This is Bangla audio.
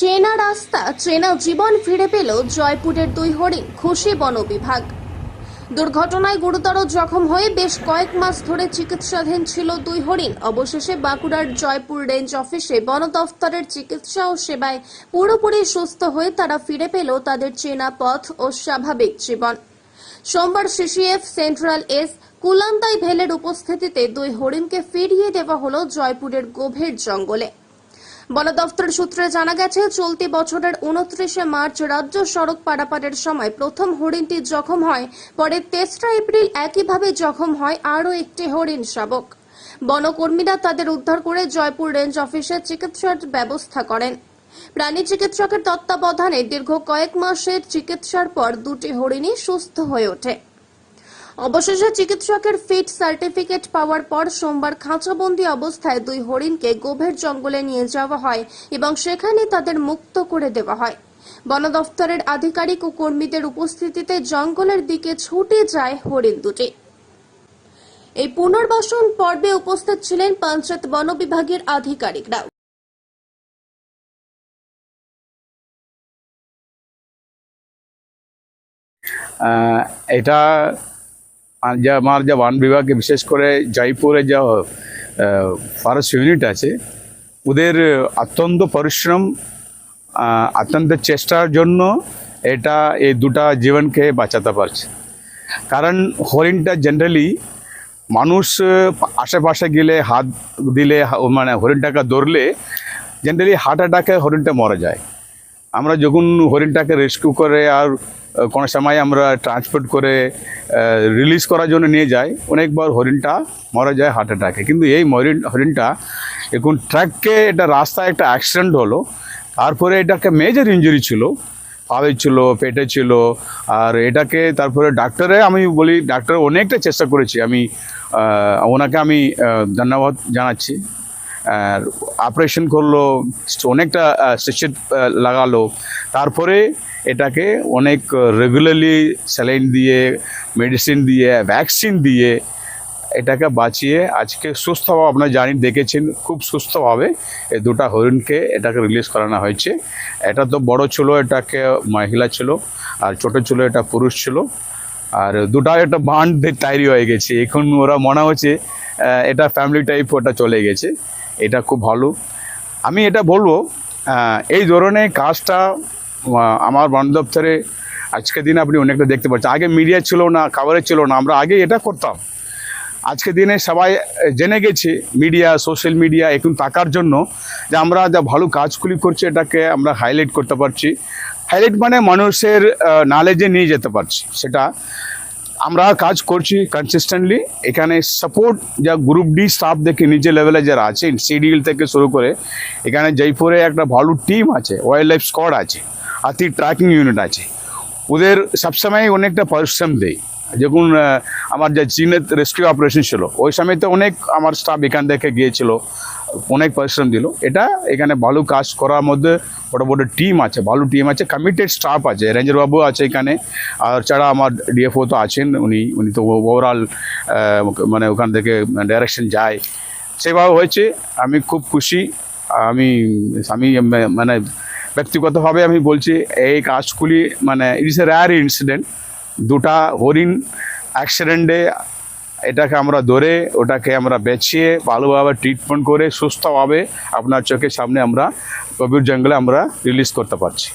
চেনা রাস্তা, চেনা জীবন ফিরে পেল জয়পুরের দুই হরিণ, খুশি বন বিভাগ। দুর্ঘটনায় গুরুতর জখম হয়ে বেশ কয়েক মাস ধরে চিকিৎসাধীন ছিল দুই হরিণ। অবশেষে বাঁকুড়ার জয়পুর রেঞ্জ অফিসে বন দফতরের চিকিৎসা ও সেবায় পুরোপুরি সুস্থ হয়ে তারা ফিরে পেল তাদের চেনা পথ ও স্বাভাবিক জীবন। সোমবার সিসিএফ সেন্ট্রাল এস কুলান্দাই ভেলের উপস্থিতিতে দুই হরিণকে ফিরিয়ে দেওয়া হলো জয়পুরের গভীর জঙ্গলে। বন দফতর সূত্রে জানা গেছে, চলতি বছরের উনত্রিশে মার্চ রাজ্য সড়ক পারাপারের সময় প্রথম হরিণটি জখম হয়, পরে তেসরা এপ্রিল একইভাবে জখম হয় আরও একটি হরিণ শাবক। বনকর্মীরা তাদের উদ্ধার করে জয়পুর রেঞ্জ অফিসে চিকিৎসার ব্যবস্থা করেন। প্রাণী চিকিৎসকের তত্ত্বাবধানে দীর্ঘ কয়েক মাসের চিকিৎসার পর দুটি হরিণই সুস্থ হয়ে ওঠে। অবশেষে চিকিৎসকের ফিট সার্টিফিকেট পাওয়ার পর সোমবার খাঁচাবন্দি অবস্থায় দুই হরিণকে গভীর জঙ্গলে নিয়ে যাওয়া হয় এবং সেখানে তাদের মুক্ত করে দেওয়া হয়। বন দফতরের আধিকারিক ও কর্মীদের উপস্থিতিতে জঙ্গলের দিকে ছুটে যায় হরিণ দুটি। এই পুনর্বাসন পর্বে উপস্থিত ছিলেন পঞ্চায়েত বন বিভাগের আধিকারিকরা। এটা যে আমার যা বন বিভাগে বিশেষ করে জয়পুরে যা ফরেস্ট ইউনিট আছে, ওদের অত্যন্ত পরিশ্রম অত্যন্ত চেষ্টার জন্য এটা এই দুটা জীবনকে বাঁচাতে পারছে। কারণ হরিণটা জেনারেলি মানুষ আশেপাশে গেলে হাত দিলে মানে হরিণটাকে ধরলে জেনারেলি হার্ট অ্যাটাকে হরিণটা মরে যায়। আমরা যখন হরিণটাকে রেস্কিউ করে আর কোনো সময় আমরা ট্রান্সপোর্ট করে রিলিজ করার জন্য নিয়ে যাই, অনেকবার হরিণটা মারা যায় হার্ট অ্যাটাকে কিন্তু এই মরিন হরিণটা এখন ট্রাককে এটা রাস্তায় একটা অ্যাক্সিডেন্ট হলো, তারপরে এটাকে মেজর ইঞ্জুরি ছিল পাবে ছিল, পেটে ছিল, আর এটাকে তারপরে ডাক্তারে আমি বলি, ডাক্তার অনেকটা চেষ্টা করেছি, আমি ওনাকে আমি ধন্যবাদ জানাচ্ছি। অপারেশন করল, অনেকটা স্টেচের লাগালো। তারপরে এটাকে অনেক রেগুলারলি স্যালাইন দিয়ে মেডিসিন দিয়ে ভ্যাকসিন দিয়ে এটাকে বাঁচিয়ে আজকে সুস্থভাবে আপনারা জানি, দেখেছেন, খুব সুস্থভাবে এই দুটা হরিণকে এটাকে রিলিজ করানো হয়েছে। এটা তো বড় ছিল, এটাকে মহিলা ছিল, আর ছোট ছিল, এটা পুরুষ ছিল। আর দুটা একটা বান্ড তৈরি হয়ে গেছে। এখন ওরা মনে হচ্ছে এটা ফ্যামিলি টাইপ ওটা চলে গেছে। এটা খুব ভালো। আমি এটা বলব এই ধরনের কাজটা আমার বন দপ্তরে আজকের দিনে আপনি অনেকটা দেখতে পাচ্ছেন। আগে মিডিয়া ছিল না কাভারেজ ছিল না, আমরা আগে এটা করতাম। আজকে দিনে সবাই জেনে গেছে মিডিয়া সোশ্যাল মিডিয়া এখন তাকার জন্য যে আমরা যা ভালো কাজগুলি করছি, এটাকে আমরা হাইলাইট করতে পারছি। হাইলাইট মানে মানুষের নলেজে নিয়ে যেতে পারছি, সেটা আমরা কাজ করছি কনসিস্টেন্টলি এখানে সাপোর্ট যা গ্রুপ ডি স্টাফ দেখে নিচে লেভেলে যারা আছেন সিডিএল থেকে শুরু করে, এখানে জয়পুরে একটা ভালো টিম আছে ওয়াইল্ড লাইফ স্কোয়াড আছে হাতি ট্র্যাকিং ইউনিট আছে। ওদের সবসময় অনেকটা পরিশ্রম দেয়। যখন আমার যে চীনের রেস্কিউ অপারেশন ছিল, ওই সময় তো অনেক আমার স্টাফ এখান থেকে গিয়েছিল। অনেক পরিশ্রম দিল। এটা এখানে ভালো কাজ করার মধ্যে বড় বড় টিম আছে ভালো টিম আছে কমিটেড স্টাফ আছে, রেঞ্জার বাবু আছে এখানে। আর ছাড়া আমার ডিএফও তো আছেন, উনি উনি তো ওভারঅল মানে ওখান থেকে ডাইরেকশন যায়। সেভাবে হয়েছে, আমি খুব খুশি। আমি আমি মানে ব্যক্তিগতভাবে আমি বলছি, এই কাজগুলি মানে ইটস এ রেয়ার ইনসিডেন্ট দুটা হরিণ অ্যাক্সিডেন্টে এটাকে আমরা ধরে, ওটাকে আমরা বেছিয়ে ভালোভাবে ট্রিটমেন্ট করে সুস্থভাবে আপনার চোখের সামনে আমরা কবির জঙ্গলে আমরা রিলিজ করতে পারছি।